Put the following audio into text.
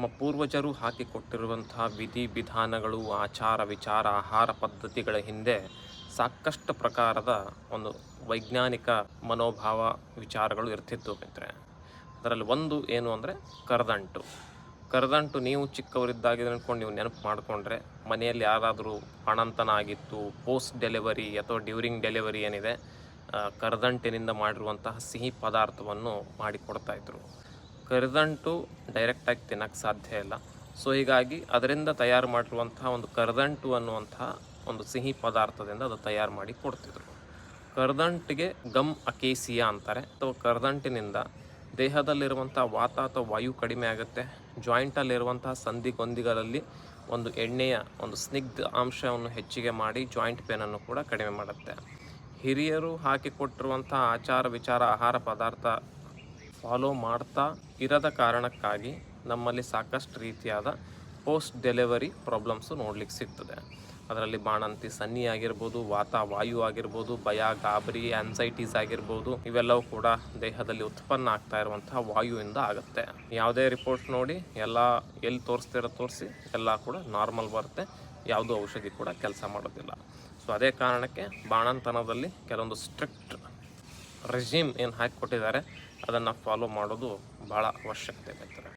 ನಮ್ಮ ಪೂರ್ವಜರು ಹಾಕಿಕೊಟ್ಟಿರುವಂತಹ ವಿಧಿ ವಿಧಾನಗಳು, ಆಚಾರ ವಿಚಾರ, ಆಹಾರ ಪದ್ಧತಿಗಳ ಹಿಂದೆ ಸಾಕಷ್ಟು ಪ್ರಕಾರದ ಒಂದು ವೈಜ್ಞಾನಿಕ ಮನೋಭಾವ ವಿಚಾರಗಳು ಇರ್ತಿತ್ತು ಮಿತ್ರೆ ಅದರಲ್ಲಿ ಒಂದು ಏನು ಅಂದರೆ ಕರದಂಟು. ಕರದಂಟು ನೀವು ಚಿಕ್ಕವರಿದ್ದಾಗ ಅಂದ್ಕೊಂಡು ನೀವು ನೆನಪು ಮಾಡಿಕೊಂಡ್ರೆ ಮನೆಯಲ್ಲಿ ಯಾರಾದರೂ ಅಣಂತನ ಆಗಿತ್ತು ಪೋಸ್ಟ್ ಡೆಲಿವರಿ ಅಥವಾ ಡ್ಯೂರಿಂಗ್ ಡೆಲಿವರಿ ಏನಿದೆ ಕರದಂಟಿನಿಂದ ಮಾಡಿರುವಂತಹ ಸಿಹಿ ಪದಾರ್ಥವನ್ನು ಮಾಡಿಕೊಡ್ತಾ ಇದ್ರು. ಕರದಂಟು ಡೈರೆಕ್ಟಾಗಿ ತಿನ್ನೋಕ್ಕೆ ಸಾಧ್ಯ ಇಲ್ಲ. ಸೊ ಹೀಗಾಗಿ ಅದರಿಂದ ತಯಾರು ಮಾಡಿರುವಂತಹ ಒಂದು ಕರದಂಟು ಅನ್ನುವಂಥ ಒಂದು ಸಿಹಿ ಪದಾರ್ಥದಿಂದ ಅದು ತಯಾರು ಮಾಡಿ ಕೊಡ್ತಿದ್ರು. ಕರದಂಟಿಗೆ ಗಮ್ ಅಕೇಸಿಯಾ ಅಂತಾರೆ. ಅಥವಾ ಕರದಂಟಿನಿಂದ ದೇಹದಲ್ಲಿರುವಂಥ ವಾತ ಅಥವಾ ವಾಯು ಕಡಿಮೆ ಆಗುತ್ತೆ. ಜಾಯಿಂಟಲ್ಲಿರುವಂತಹ ಸಂಧಿಗೊಂದಿಗಳಲ್ಲಿ ಒಂದು ಎಣ್ಣೆಯ ಒಂದು ಸ್ನಿಗ್ಧ ಅಂಶವನ್ನು ಹೆಚ್ಚಿಗೆ ಮಾಡಿ ಜಾಯಿಂಟ್ ಪೇನನ್ನು ಕೂಡ ಕಡಿಮೆ ಮಾಡುತ್ತೆ. ಹಿರಿಯರು ಹಾಕಿಕೊಟ್ಟಿರುವಂಥ ಆಚಾರ ವಿಚಾರ ಆಹಾರ ಪದಾರ್ಥ ಫಾಲೋ ಮಾಡ್ತಾ ಇರದ ಕಾರಣಕ್ಕಾಗಿ ನಮ್ಮಲ್ಲಿ ಸಾಕಷ್ಟು ರೀತಿಯಾದ ಪೋಸ್ಟ್ ಡೆಲಿವರಿ ಪ್ರಾಬ್ಲಮ್ಸು ನೋಡ್ಲಿಕ್ಕೆ ಸಿಗ್ತದೆ. ಅದರಲ್ಲಿ ಬಾಣಂತಿ ಸನ್ನಿ ಆಗಿರ್ಬೋದು, ವಾತ ವಾಯು ಆಗಿರ್ಬೋದು, ಭಯ, ಗಾಬರಿ ಆನ್ಸೈಟೀಸ್ ಆಗಿರ್ಬೋದು, ಇವೆಲ್ಲವೂ ಕೂಡ ದೇಹದಲ್ಲಿ ಉತ್ಪನ್ನ ಆಗ್ತಾ ಇರುವಂತಹ ವಾಯುವಿಂದ ಆಗುತ್ತೆ. ಯಾವುದೇ ರಿಪೋರ್ಟ್ ನೋಡಿ, ಎಲ್ಲ ಎಲ್ಲಿ ತೋರಿಸ್ತಿರೋ ತೋರಿಸಿ, ಎಲ್ಲ ಕೂಡ ನಾರ್ಮಲ್ ಬರುತ್ತೆ. ಯಾವುದೂ ಔಷಧಿ ಕೂಡ ಕೆಲಸ ಮಾಡೋದಿಲ್ಲ. ಸೊ ಅದೇ ಕಾರಣಕ್ಕೆ ಬಾಣಂತನದಲ್ಲಿ ಕೆಲವೊಂದು ಸ್ಟ್ರಿಕ್ಟ್ ರೆಜಿಮ್ ಏನು ಹಾಕಿ ಕೊಟ್ಟಿದ್ದಾರೆ ಅದನ್ನು ಫಾಲೋ ಮಾಡೋದು ಭಾಳ ಅವಶ್ಯಕತೆ. ಬೇಕಾಗ್ತದೆ